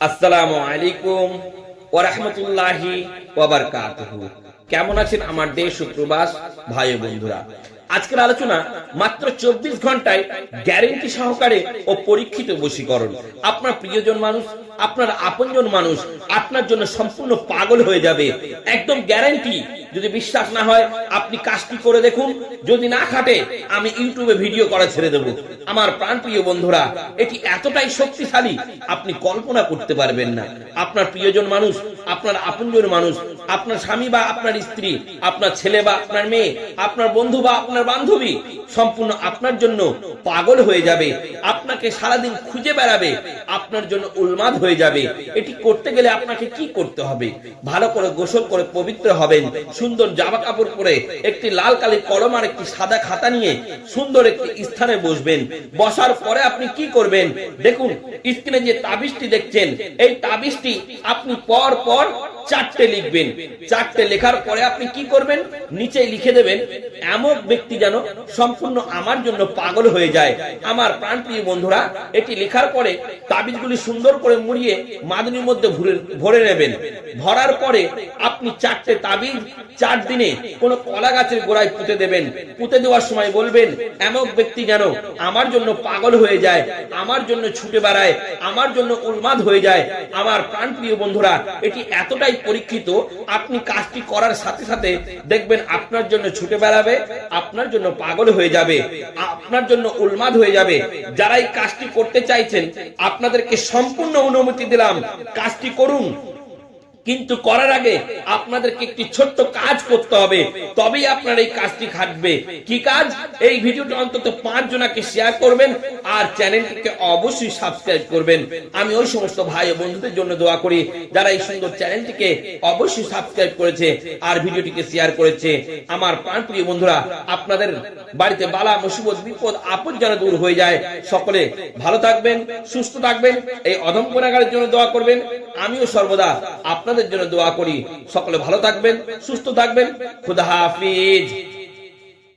আসসালামু কেমন আছেন আমার দেশ ও ভাই বন্ধুরা? আজকের আলোচনা মাত্র চব্বিশ ঘন্টায় গ্যারেন্টি সহকারে ও পরীক্ষিত বশীকরণ। আপনার প্রিয়জন মানুষ, আপনার আপনজন মানুষ, আপনার জন্য সম্পূর্ণ পাগল হয়ে যাবে। একদম গ্যারেন্টি যদি বিশ্বাস না হয়, আপনি কাজটি করে দেখুন? যদি না খাটে, আমি ইউটিউবে ভিডিও করা ছেড়ে দেব। আমার প্রাণপ্রিয় বন্ধুরা, এটি এতটাই শক্তিশালী, আপনি কল্পনা করতে পারবেন না। আপনার প্রিয়জন মানুষ, আপনার আপনজন মানুষ, আপনার স্বামী বা আপনার স্ত্রী, আপনার ছেলে বা আপনার মেয়ে, আপনার বন্ধু বা আপনার বান্ধবী, সম্পূর্ণ আপনার জন্য পাগল হয়ে যাবে, আপনাকে সারাদিন খুঁজে বেড়াবে, আপনার জন্য উন্মাদ হয়ে যাবে। এটি করতে গেলে আপনাকে কি করতে হবে? ভালো করে গোসল করে পবিত্র হবেন সুন্দর জামা কাপড় পরে একটি লাল কালি কলম আর একটি সাদা খাতা নিয়ে সুন্দর একটি স্থানে বসবেন। বসার পরে আপনি কি করবেন? দেখুন, স্ক্রিনে যে তাবিজটি দেখছেন, এই তাবিজটি আপনি পর পর চারটে লিখবেন। চারটে লেখার পরে আপনি কি করবেন? নিচে লিখে দেবেন, এমন ব্যক্তি যেন সম্পূর্ণ আমার জন্য পাগল হয়ে যায়। আমার প্রাণপ্রিয় বন্ধুরা, এটি লেখার পরে তাবিজগুলি সুন্দর করে মুড়িয়ে মাদুরির মধ্যে ভরে নেবেন। ভরার পরে আপনি চারটে তাবিজ চার দিনে কোন কলা গাছের গোড়ায় পুঁতে দেবেন। পুঁতে দেওয়ার সময় বলবেন, এমন ব্যক্তি যেন আমার জন্য পাগল হয়ে যায়, আমার জন্য ছুটে বেড়ায়, আমার জন্য উন্মাদ হয়ে যায়। আমার প্রাণপ্রিয় বন্ধুরা, এটি এতটাই পরীক্ষিত, আপনি কাজটি করার সাথে সাথে দেখবেন আপনার জন্য ছুটে বেড়াবে, আপনার জন্য পাগল হয়ে যাবে, আপনার জন্য উন্মাদ হয়ে যাবে। যারা এই কাজটি করতে চাইছেন, আপনাদেরকে সম্পূর্ণ অনুমতি দিলাম, কাজটি করুন। কিন্তু করার আগে আপনাদেরকে একটি ছোট্ট কাজ করতে হবে। তবেই আপনার এই কাজটি খাটবে কি কাজ? এই ভিডিওটা অন্তত পাঁচ জনাকে শেয়ার করবেন আর চ্যানেলটিকে অবশ্যই সাবস্ক্রাইব করবেন। আমি ওই সমস্ত ভাই ও বন্ধুদের জন্য দোয়া করি, যারা এই সুন্দর চ্যানেলটিকে অবশ্যই সাবস্ক্রাইব করেছে আর ভিডিওটিকে শেয়ার করেছে। আমার প্রাণপ্রিয় বন্ধুরা, আপনাদের বাড়িতে বালা, মুসিবত, বিপদ, আপদ যেন দূর হয়ে যায়, সকলে ভালো থাকবেন, সুস্থ থাকবেন, এই অধম গুণাগারের জন্য দোয়া করবেন। আমিও সর্বদা আপনাদের জন্য দোয়া করি। সকলে ভালো থাকবেন সুস্থ থাকবেন। খুদা হাফিজ।